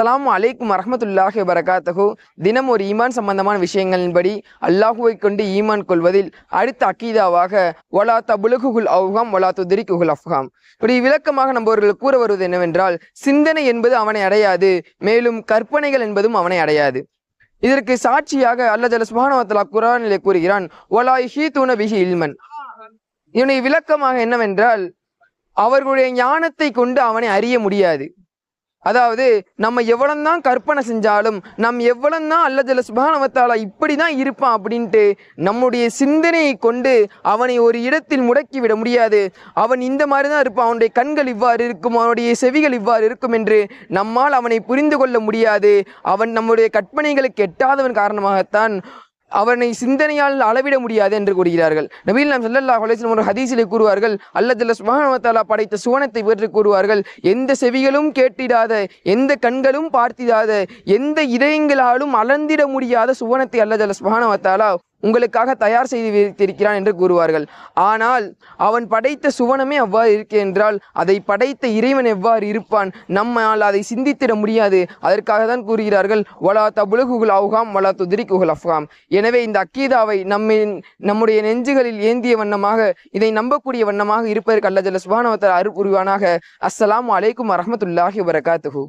அலாம் அலைக்கும் வரஹ்மத்துல்லாஹி வரகாத்தகு தினம் ஒரு ஈமான் சம்பந்தமான விஷயங்களின்படி அல்லாஹுவை கொண்டு ஈமான் கொள்வதில் அடுத்த அக்கீதாவாக ஒலா தபுலகுகுல் அவுகாம் ஒலா துதிரிக்குகுல் அஃப்ஹாம். இப்படி விளக்கமாக நம்பவர்கள் கூற வருவது என்னவென்றால் சிந்தனை என்பது அவனை அடையாது மேலும் கற்பனைகள் என்பதும் அவனை அடையாது. இதற்கு சாட்சியாக அல்ல ஜல சுபானவத்தலா குரானிலே கூறுகிறான் ஒலா ஹீ தூன பிஹி இல்மன். இதனுடைய விளக்கமாக என்னவென்றால் அவர்களுடைய ஞானத்தை கொண்டு அவனை அறிய முடியாது. அதாவது நம்ம எவ்வளவுதான் கற்பனை செஞ்சாலும் நம் எவ்வளவுதான் அல்லதுல சுபானவத்தால் இப்படி தான் இருப்பான் அப்படின்ட்டு நம்முடைய சிந்தனையை கொண்டு அவனை ஒரு இடத்தில் முடக்கி விட முடியாது. அவன் இந்த மாதிரி தான் இருப்பான். அவனுடைய கண்கள் இவ்வாறு இருக்கும். அவனுடைய செவிகள் இவ்வாறு இருக்கும் என்று நம்மால் அவனை புரிந்து கொள்ள முடியாது. அவன் நம்முடைய கற்பனைகளுக்கு எட்டாதவன் காரணமாகத்தான் அவனை சிந்தனையால் அளவிட முடியாது என்று கூறுகிறார்கள். நபீல் நாம் ஸல்லல்லாஹு அலைஹி ஒரு ஹதீஸிலே கூறுவார்கள் அல்லதில் சுப்ஹானஹு படைத்த சுவனத்தை பற்றி கூறுவார்கள் எந்த செவிகளும் கேட்டிடாத எந்த கண்களும் பார்த்திடாத எந்த இதயங்களாலும் அளந்திட முடியாத சுவனத்தை அல்லதில் சுப்ஹானஹு உங்களுக்காக தயார் செய்து வைத்திருக்கிறான் என்று கூறுவார்கள். ஆனால் அவன் படைத்த சுவனமே அவ்வாறு இருக்கு என்றால் அதை படைத்த இறைவன் எவ்வாறு இருப்பான்? நம்மால் அதை சிந்தித்திட முடியாது. அதற்காக தான் கூறுகிறார்கள் வலா தபுலகுல் அவுகாம் வலா துதிரிக்குகுல் அஃகாம் எனவே இந்த அக்கீதாவை நம்மின் நம்முடைய நெஞ்சுகளில் ஏந்திய வண்ணமாக இதை நம்பக்கூடிய வண்ணமாக இருப்பதற்கு அல்லது சுபானவத்தர் அருள் புரிவானாக. அஸ்ஸலாமு அலைக்கும் வரஹ்மத்துல்லாஹி வரகாத்துஹு